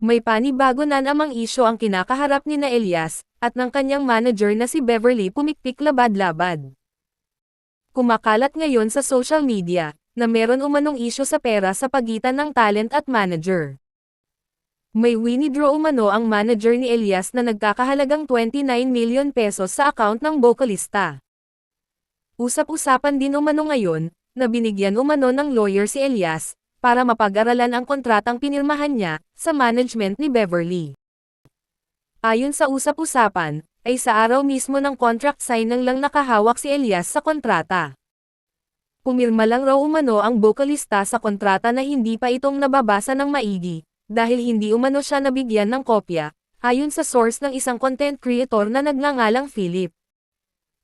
May panibago na namang isyo ang kinakaharap ni na Elias, at ng kanyang manager na si Beverly pumikpik labad-labad. Kumakalat ngayon sa social media, na meron umanong isyo sa pera sa pagitan ng talent at manager. May winidraw umano ang manager ni Elias na nagkakahalagang 29 million pesos sa account ng bokalista. Usap-usapan din umano ngayon, na binigyan umano ng lawyer si Elias, para mapag-aralan ang kontratang pinirmahan niya, sa management ni Beverly. Ayon sa usap-usapan, ay sa araw mismo ng contract signing lang nakahawak si Elias sa kontrata. Pumirma lang raw umano ang bokalista sa kontrata na hindi pa itong nababasa ng maigi, dahil hindi umano siya nabigyan ng kopya, ayon sa source ng isang content creator na nagngangalang Philip.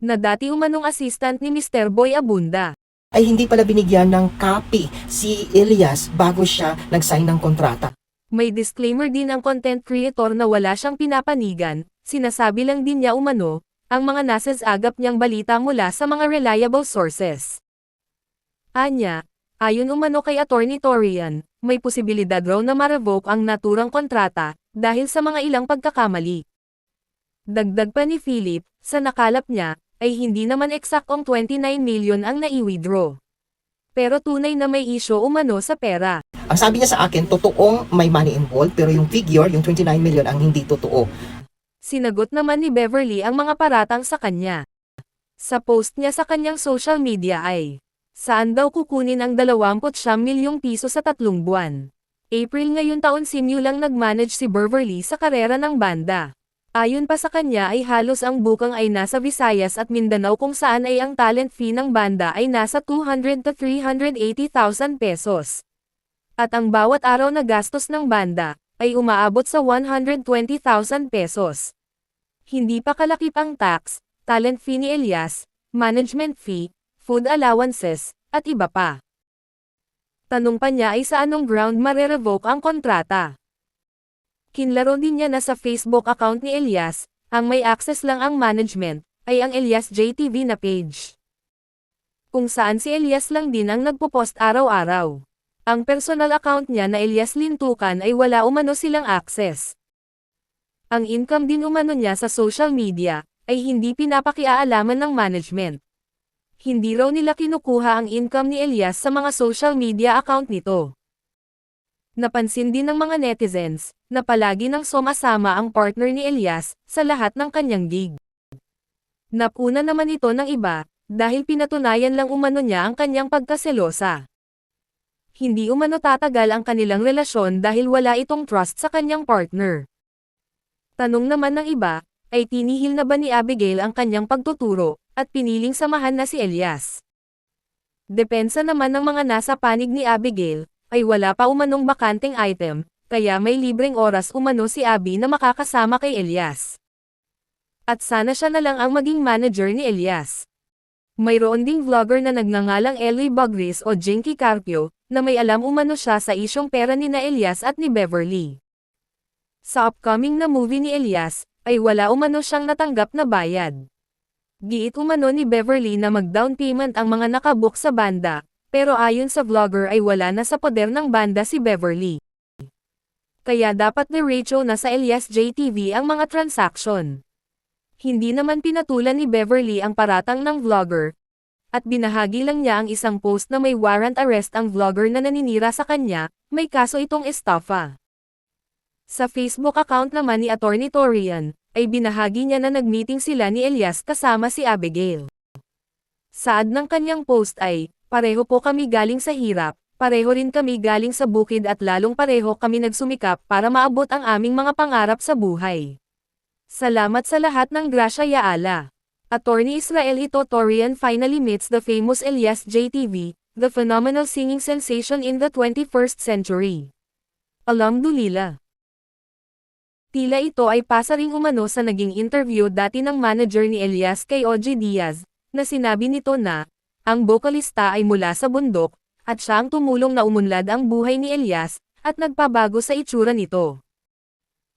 Na dati umanong assistant ni Mr. Boy Abunda. Ay hindi pala binigyan ng copy si Elias bago siya nag-sign ng kontrata. May disclaimer din ang content creator na wala siyang pinapanigan, sinasabi lang din niya umano, ang mga nasasagap niyang balita mula sa mga reliable sources. Anya, ayon umano kay Attorney Torian, may posibilidad raw na ma-revoke ang naturang kontrata, dahil sa mga ilang pagkakamali. Dagdag pa ni Philip, sa nakalap niya, ay hindi naman eksaktong 29 million ang nai-withdraw. Pero tunay na may isyo umano sa pera. Ang sabi niya sa akin, totoong may money involved, pero yung figure, yung 29 million, ang hindi totoo. Sinagot naman ni Beverly ang mga paratang sa kanya. Sa post niya sa kanyang social media ay, saan daw kukunin ang 29 milyong piso sa tatlong buwan? April ngayon taon simulang nag-manage si Beverly sa karera ng banda. Ayon pa sa kanya ay halos ang bukang ay nasa Visayas at Mindanao kung saan ay ang talent fee ng banda ay nasa 200 to 380,000 pesos. At ang bawat araw na gastos ng banda ay umaabot sa 120,000 pesos. Hindi pa kalakip ang tax, talent fee ni Elias, management fee, food allowances, at iba pa. Tanong pa niya ay sa anong ground marerevoke ang kontrata. Kinlaro din niya na sa Facebook account ni Elias, ang may access lang ang management, ay ang Elias JTV na page. Kung saan si Elias lang din ang nagpo-post araw-araw. Ang personal account niya na Elias Lintukan ay wala umano silang access. Ang income din umano niya sa social media, ay hindi pinapakiaalaman ng management. Hindi raw nila kinukuha ang income ni Elias sa mga social media account nito. Napansin din ng mga netizens, na palagi nang sumasama ang partner ni Elias, sa lahat ng kanyang gig. Napuna naman ito ng iba, dahil pinatunayan lang umano niya ang kanyang pagkaselosa. Hindi umano tatagal ang kanilang relasyon dahil wala itong trust sa kanyang partner. Tanong naman ng iba, ay tinihil na ba ni Abigail ang kanyang pagtuturo, at piniling samahan na si Elias. Depensa naman ng mga nasa panig ni Abigail, ay wala pa umanong bakanteng item, kaya may libreng oras umano si Abby na makakasama kay Elias. At sana siya na lang ang maging manager ni Elias. Mayroon ding vlogger na nagngangalang Ellie Bagris o Jinky Carpio, na may alam umano siya sa isyong pera ni na Elias at ni Beverly. Sa upcoming na movie ni Elias, ay wala umano siyang natanggap na bayad. Giit umano ni Beverly na mag-down payment ang mga nakabook sa banda, pero ayon sa vlogger ay wala na sa poder ng banda si Beverly. Kaya dapat diretso na sa Elias JTV ang mga transaction. Hindi naman pinatulan ni Beverly ang paratang ng vlogger, at binahagi lang niya ang isang post na may warrant arrest ang vlogger na naninira sa kanya, may kaso itong estafa. Sa Facebook account naman ni Attorney Torian, ay binahagi niya na nagmeeting sila ni Elias kasama si Abigail. Saad ng kanyang post ay, pareho po kami galing sa hirap, pareho rin kami galing sa bukid at lalong pareho kami nagsumikap para maabot ang aming mga pangarap sa buhay. Salamat sa lahat ng grasya ya Allah. Attorney Israel Ito Torian finally meets the famous Elias JTV, the phenomenal singing sensation in the 21st century. Alhamdulillah. Tila ito ay pasaring umano sa naging interview dati ng manager ni Elias kay OG Diaz, na sinabi nito na, ang bokalista ay mula sa bundok, at siya ang tumulong na umunlad ang buhay ni Elias, at nagpabago sa itsura nito.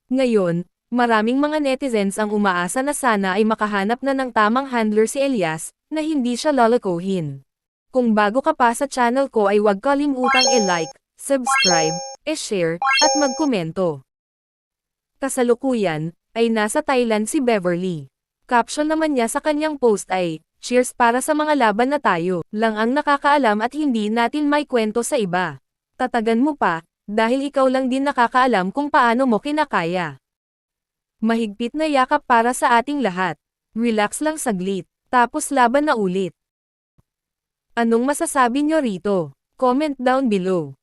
Ngayon, maraming mga netizens ang umaasa na sana ay makahanap na ng tamang handler si Elias, na hindi siya lalakohin. Kung bago ka pa sa channel ko ay huwag kalimutang i-like, subscribe, e-share, at magkomento. Kasalukuyan, ay nasa Thailand si Beverly. Caption naman niya sa kanyang post ay, Cheers para sa mga laban na tayo, lang ang nakakaalam at hindi natin may kwento sa iba. Tatagan mo pa, dahil ikaw lang din nakakaalam kung paano mo kinakaya. Mahigpit na yakap para sa ating lahat. Relax lang saglit, tapos laban na ulit. Anong masasabi nyo rito? Comment down below.